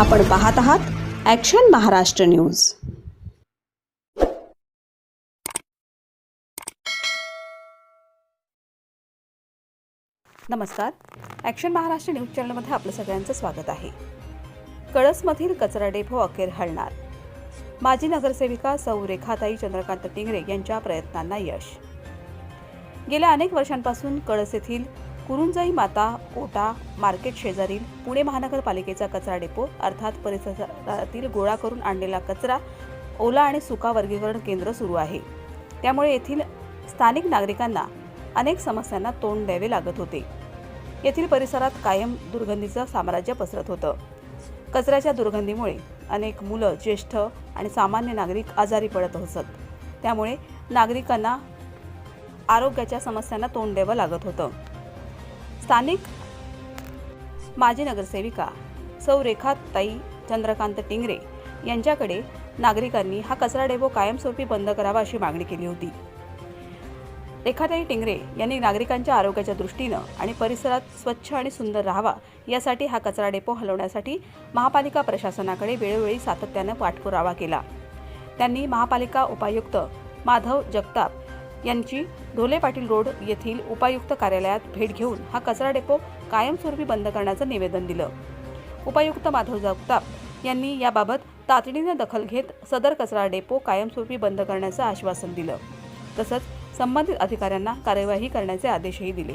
आपण पाहत आहात ॲक्शन महाराष्ट्र न्यूज नमस्कार. ॲक्शन महाराष्ट्र न्यूज चॅनलमध्ये आपलं सगळ्यांचं स्वागत आहे. कळसमधील कचरा डेपो अखेर हलणार. माजी नगरसेविका सौ रेखाताई चंद्रकांत टिंगरे यांच्या प्रयत्नांना यश. गेल्या अनेक वर्षांपासून कळस येथील कुरुंजाई माता ओटा मार्केट शेजारील पुणे महानगरपालिकेचा कचरा डेपो अर्थात परिसरातील गोळा करून आणलेला कचरा ओला आणि सुका वर्गीकरण केंद्र सुरू आहे. त्यामुळे येथील स्थानिक नागरिकांना अनेक समस्यांना तोंड द्यावे लागत होते. येथील परिसरात कायम दुर्गंधीचं साम्राज्य पसरत होतं. कचऱ्याच्या दुर्गंधीमुळे अनेक मुलं ज्येष्ठ आणि सामान्य नागरिक आजारी पडत असत. त्यामुळे नागरिकांना आरोग्याच्या समस्यांना तोंड द्यावं लागत होतं. स्थानिक माजी नगरसेविका सौ रेखाताई चंद्रकांत टिंगरे यांच्याकडे नागरिकांनी हा कचरा डेपो कायमस्वरूपी बंद करावा अशी मागणी केली होती. रेखाताई टिंगरे यांनी नागरिकांच्या आरोग्याच्या दृष्टीनं आणि परिसरात स्वच्छ आणि सुंदर राहावा यासाठी हा कचरा डेपो हलवण्यासाठी महापालिका प्रशासनाकडे वेळोवेळी सातत्यानं पाठपुरावा केला. त्यांनी महापालिका उपायुक्त माधव जगताप यांची ढोले पाटील रोड येथील उपायुक्त कार्यालयात भेट घेऊन हा कचरा डेपो कायमस्वरूपी बंद करण्याचं निवेदन दिलं. उपायुक्त माधव जगताप यांनी याबाबत तातडीनं दखल घेत सदर कचरा डेपो कायमस्वरूपी बंद करण्याचं आश्वासन दिलं. तसंच संबंधित अधिकाऱ्यांना कार्यवाही करण्याचे आदेशही दिले.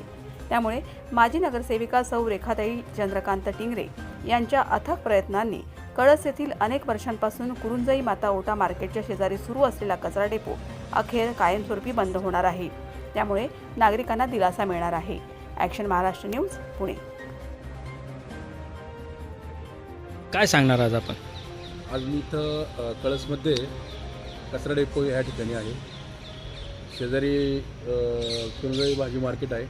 त्यामुळे माजी नगरसेविका सौ रेखाताई चंद्रकांत टिंगरे यांच्या अथक प्रयत्नांनी कळस येथील अनेक वर्षांपासून कुरुंजाई माता ओटा मार्केटच्या शेजारी सुरू असलेला कचरा डेपो अखेर कायमस्वरूपी बंद होणार आहे. त्यामुळे नागरिकांना दिलासा मिळणार आहे. Action Maharashtra news Pune. काय सांगणार आज आपण? आज मी इथं कळसमध्ये कचरा डेपो ह्या ठिकाणी आहे. शेजारी कुरगाई भाजी मार्केट आहे.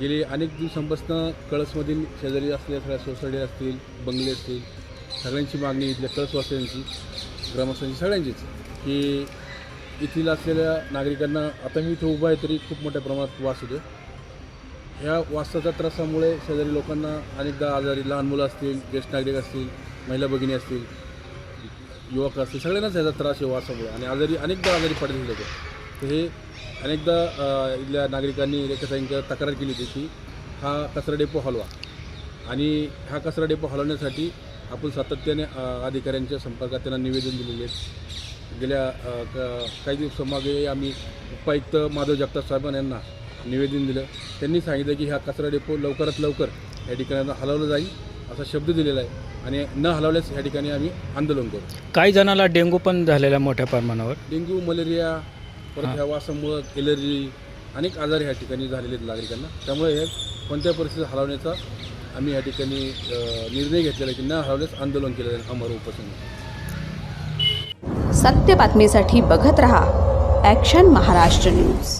गेली अनेक दिवसांपासून कळसमधील शेजारी असलेल्या सगळ्या सोसायटी असतील बंगले असतील सगळ्यांची मागणी इथल्या कळसवासियांची ग्रामस्थांची सगळ्यांचीच. की येथील असलेल्या नागरिकांना आता मी इथे उभा आहे तरी खूप मोठ्या प्रमाणात वास होतो ह्या वासाच्या त्रासामुळे शेजारी लोकांना अनेकदा आजारी लहान मुलं असतील ज्येष्ठ नागरिक असतील महिला भगिनी असतील युवक असतील सगळ्यांनाच ह्याचा त्रास आहे वासामुळे. आणि आजारी अनेकदा आजारी पडतील लोक. तर हे अनेकदा इथल्या नागरिकांनी रेखाताईंकडे तक्रार केली होती की हा कचरा डेपो हलवा. आणि हा कचरा डेपो हलवण्यासाठी आपण सातत्याने अधिकाऱ्यांच्या संपर्कात त्यांना निवेदन दिलेले आहेत. गेल्या काही दिवसामागे आम्ही उपायुक्त माधव जगताप साहेबांना यांना निवेदन दिलं. त्यांनी सांगितलं की हा कचरा डेपो लवकरात लवकर या ठिकाणी हलवलं जाईल असा शब्द दिलेला आहे आणि न हलवल्यास या ठिकाणी आम्ही आंदोलन करू. काही जणाला डेंग्यू पण झालेला मोठ्या प्रमाणावर. डेंग्यू मलेरिया परत ह्या वासामुळं एलर्जी अनेक आजार ह्या ठिकाणी झालेले आहेत नागरिकांना. त्यामुळे हे कोणत्या परिस्थितीत हलवण्याचा आम्ही या ठिकाणी निर्णय घेतलेला की न हरवल्यास आंदोलन केलं जाईल अमर उपोषण सत्य बातमीसाठी बघत रहा ॲक्शन महाराष्ट्र न्यूज